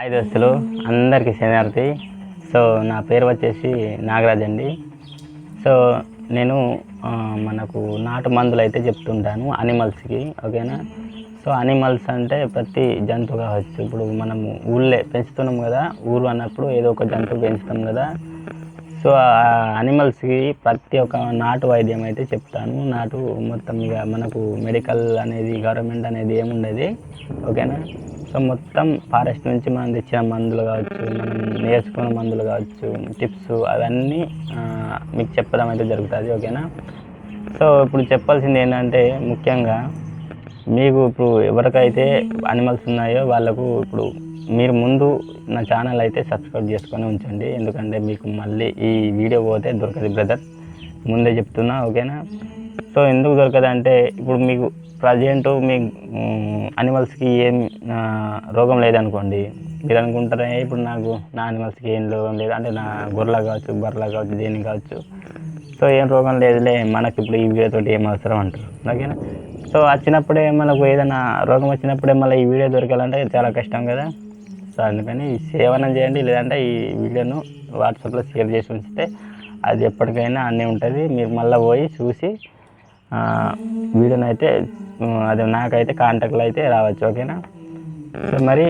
Hi దోస్తులు. అందరికీ శనార్థి సో నా పేరు వచ్చేసి నాగరాజ్ అండి. సో నేను మనకు నాటు మందులు అయితే చెప్తుంటాను అనిమల్స్కి ఓకేనా? సో అనిమల్స్ అంటే ప్రతి జంతువు కావచ్చు. ఇప్పుడు మనము ఊళ్ళే పెంచుతున్నాం కదా ఊరు అన్నప్పుడు ఏదో ఒక జంతువు పెంచుతాం కదా. సో ఆ అనిమల్స్కి ప్రతి ఒక్క నాటు వైద్యం అయితే చెప్తాను. నాటు మొత్తం ఇక మనకు మెడికల్ అనేది గవర్నమెంట్ అనేది ఏముండదు. ఓకేనా? సో మొత్తం ఫారెస్ట్ నుంచి మనం తెచ్చిన మందులు కావచ్చు మనం నేర్చుకున్న మందులు కావచ్చు టిప్స్ అవన్నీ మీకు చెప్పడం అయితే జరుగుతుంది. ఓకేనా? సో ఇప్పుడు చెప్పాల్సింది ఏంటంటే ముఖ్యంగా మీకు ఇప్పుడు ఎవరికైతే అనిమల్స్ ఉన్నాయో వాళ్ళకు ఇప్పుడు మీరు ముందు నా ఛానల్ అయితే సబ్స్క్రైబ్ చేసుకొని ఉంచండి. ఎందుకంటే మీకు మళ్ళీ ఈ వీడియో పోతే దొరకదు బ్రదర్. ముందే చెప్తున్నా ఓకేనా? సో ఎందుకు దొరకదు అంటే ఇప్పుడు మీకు ప్రజెంట్ మీ అనిమల్స్కి ఏం రోగం లేదనుకోండి. మీరు అనుకుంటారా ఇప్పుడు నాకు నా అనిమల్స్కి ఏం రోగం లేదు. అంటే నా గొర్రెలు కావచ్చు బర్రెలు కావచ్చు దేని కావచ్చు. సో ఏం రోగం లేదులే మనకి ఇప్పుడు ఈ వీడియోతో ఏం అవసరం అంటారు. ఓకేనా? సో వచ్చినప్పుడే మనకు ఏదైనా రోగం వచ్చినప్పుడే మళ్ళీ ఈ వీడియో దొరకాలంటే చాలా కష్టం కదా. సో అందుకని సేవనం చేయండి లేదంటే ఈ వీడియోను వాట్సాప్లో షేర్ చేసి ఉంచితే అది ఎప్పటికైనా అన్నీ ఉంటుంది. మీరు మళ్ళీ పోయి చూసి వీడియోని అయితే అది నాకైతే కాంటాక్ట్లో అయితే రావచ్చు ఓకేనా? సో మరి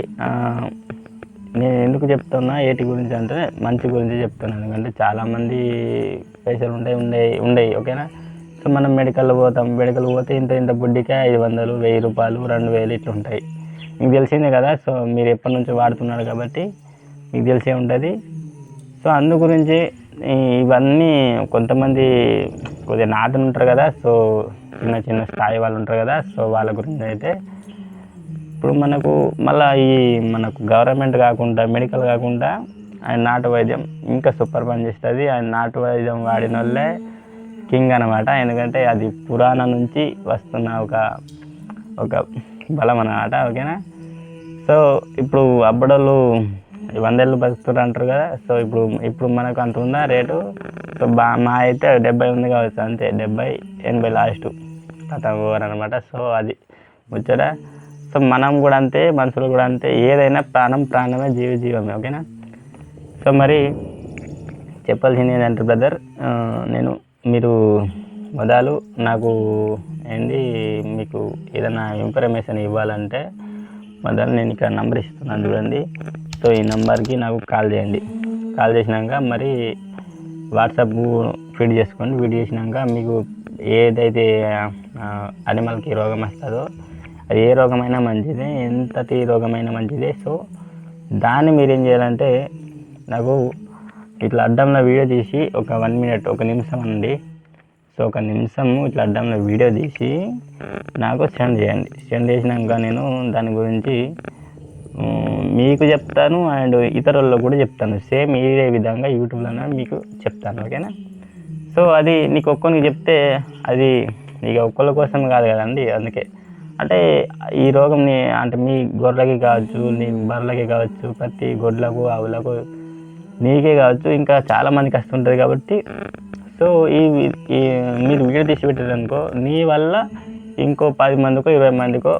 నేను ఎందుకు చెప్తున్నా ఏటి గురించి అంటే మంచి గురించి చెప్తున్నాను ఎందుకంటే చాలామంది పైసలు ఉంటాయి ఉండే ఉండేవి ఓకేనా? సో మనం మెడికల్ పోతాం మెడికల్ పోతే ఇంత ఇంత బుడ్డికే ఐదు వందలు వెయ్యి రూపాయలు రెండు వేలు ఇట్లా ఉంటాయి మీకు తెలిసిందే కదా సో మీరు ఎప్పటి నుంచో వాడుతున్నారు కాబట్టి మీకు తెలిసే ఉంటుంది. సో అందు గురించి ఇవన్నీ కొంతమంది కొద్దిగా నాదన ఉంటారు కదా సో చిన్న చిన్న స్థాయి వాళ్ళు ఉంటారు కదా సో వాళ్ళ గురించి అయితే ఇప్పుడు మనకు మళ్ళీ ఈ మనకు గవర్నమెంట్ కాకుండా మెడికల్ కాకుండా ఆయన నాటు వైద్యం ఇంకా సూపర్ పని చేస్తుంది. ఆయన నాటు వైద్యం వాడిన వాళ్ళే కింగ్ అనమాట ఎందుకంటే అది పురాణం నుంచి వస్తున్న ఒక ఒక బలం అన్నమాట ఓకేనా? సో ఇప్పుడు అబ్బడోళ్ళు వందేళ్ళు బతుకుతారు అంటారు కదా సో ఇప్పుడు ఇప్పుడు మనకు అంత ఉందా రేటు? సో బా మా అయితే డెబ్బై ఉంది కావచ్చు అంతే డెబ్బై ఎనభై లాస్ట్ కథ ఓవర్ అనమాట సో అది ముచ్చట. సో మనం కూడా అంతే మనుషులు కూడా అంతే ఏదైనా ప్రాణం ప్రాణమే జీవ జీవమే ఓకేనా? సో మరి చెప్పాల్సింది ఏంటంటే బ్రదర్ నేను మీరు మొదలు నాకు ఏంటి మీకు ఏదైనా ఇన్ఫర్మేషన్ ఇవ్వాలంటే మొదలు నేను ఇక్కడ నంబర్ ఇస్తున్నాను చూడండి. సో ఈ నెంబర్కి నాకు కాల్ చేయండి. కాల్ చేసినాక మరి వాట్సాప్ ఫీడ్ చేసుకోండి. ఫీడ్ చేసినాక మీకు ఏదైతే అనిమల్కి రోగం వస్తుందో అది ఏ రోగమైనా మంచిదే ఎంతటి రోగమైనా మంచిదే. సో దాన్ని మీరు ఏం చేయాలంటే నాకు ఇట్లా అడ్డంలో వీడియో తీసి ఒక వన్ మినిట్ ఒక నిమిషం అండి సో ఒక నిమిషము ఇట్లా అడ్డంలో వీడియో తీసి నాకు సెండ్ చేయండి. సెండ్ చేసినాక నేను దాని గురించి మీకు చెప్తాను అండ్ ఇతరుల్లో కూడా చెప్తాను. సేమ్ ఇదే విధంగా యూట్యూబ్లోనే మీకు చెప్తాను ఓకేనా? సో అది నీకు ఒక్కరికి చెప్తే అది ఇక ఒక్కళ్ళ కోసం కాదు కదండి అందుకే. అంటే ఈ రోగం నీ అంటే మీ గొర్రెకి కావచ్చు నీ బర్రెలకి కావచ్చు ప్రతి గొడ్లకు ఆవులకు నీకే కావచ్చు ఇంకా చాలామందికి వస్తుంటుంది కాబట్టి సో ఈ ఈ మీరు వీడియో తీసి పెట్టారు అనుకో నీ వల్ల ఇంకో పది మందికో ఇరవై మందికో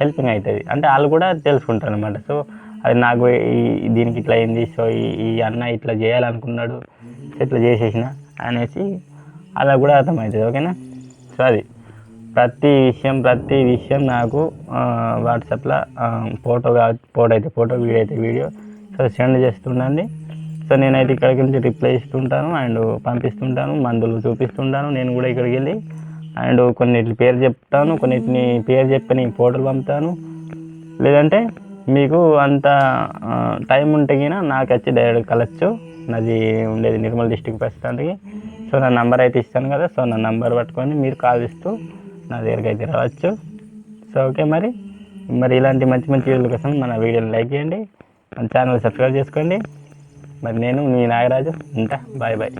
హెల్పింగ్ అవుతుంది అంటే వాళ్ళు కూడా తెలుసుకుంటారు అనమాట సో అది నాకు ఈ దీనికి ఇట్లా అయింది సో ఈ ఈ అన్న ఇట్లా చేయాలనుకున్నాడు ఇట్లా చేసేసిన అనేసి అలా కూడా అర్థమవుతుంది ఓకేనా? సో అది. ప్రతి విషయం ప్రతి విషయం నాకు వాట్సాప్లో ఫోటో కా ఫోటో అయితే ఫోటో వీడియో అయితే వీడియో. సో సెండ్ చేస్తుండండి. సో నేనైతే ఇక్కడికి వెళ్ళి రిప్లై ఇస్తుంటాను అండ్ పంపిస్తుంటాను మందులు చూపిస్తుంటాను. నేను కూడా ఇక్కడికి వెళ్ళి అండ్ కొన్నిటి పేరు చెప్తాను కొన్నిటిని పేరు చెప్పి ఫోటోలు పంపుతాను. లేదంటే మీకు అంత టైం ఉంటే కానీ నాకు వచ్చి డైరెక్ట్ కలవచ్చు నాది ఉండేది నిర్మల్ డిస్టిక్ ప్రస్తుతానికి సో నా నంబర్ అయితే ఇస్తాను కదా సో నా నంబర్ పట్టుకొని మీరు కాల్ ఇస్తూ నా దగ్గరికి అయితే రావచ్చు. సో ఓకే మరి. మరి ఇలాంటి మంచి మంచి వీడియోల కోసం మన వీడియోని లైక్ చేయండి. మన ఛానల్ సబ్స్క్రైబ్ చేసుకోండి. మరి నేను మీ నాగరాజు ఉంటా. Bye bye.